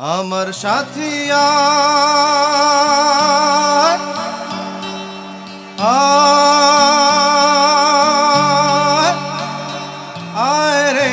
আমার সাথিয়া আয়। রে।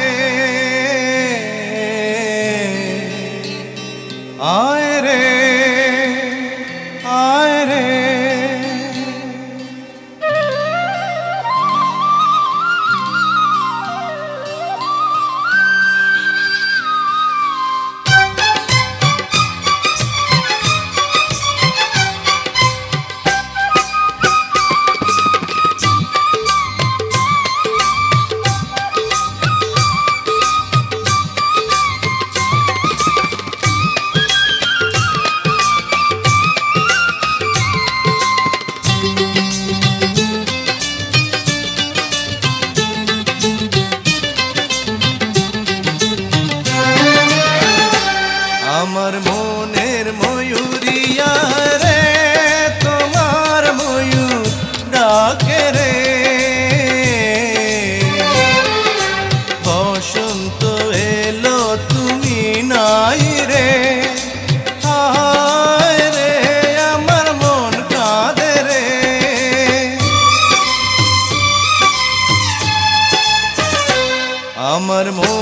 ডাকে বসন্ত এলো তুমি নাই রে। রে আমার মন রে। আমার মনের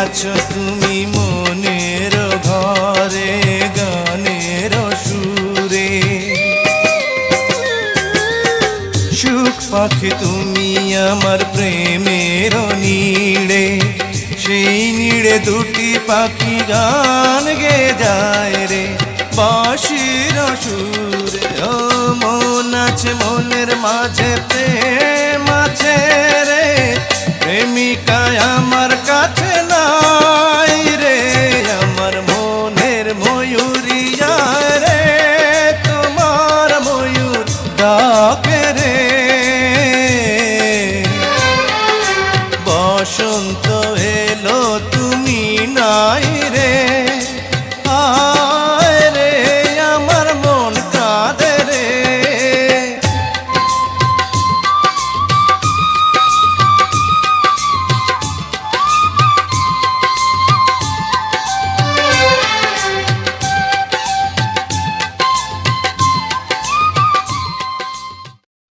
আছো তুমি মনের ঘরে, গানের সুরে। সুখ পাখি তুমি আমার প্রেমের নীড়ে। সেই নীড়ে দুটি পাখি গান গে যায় রে। বাঁশির সুরে, ও মন আছে, মনের মাঝে, প্রেম আছে রে। প্রেমিকায় আমার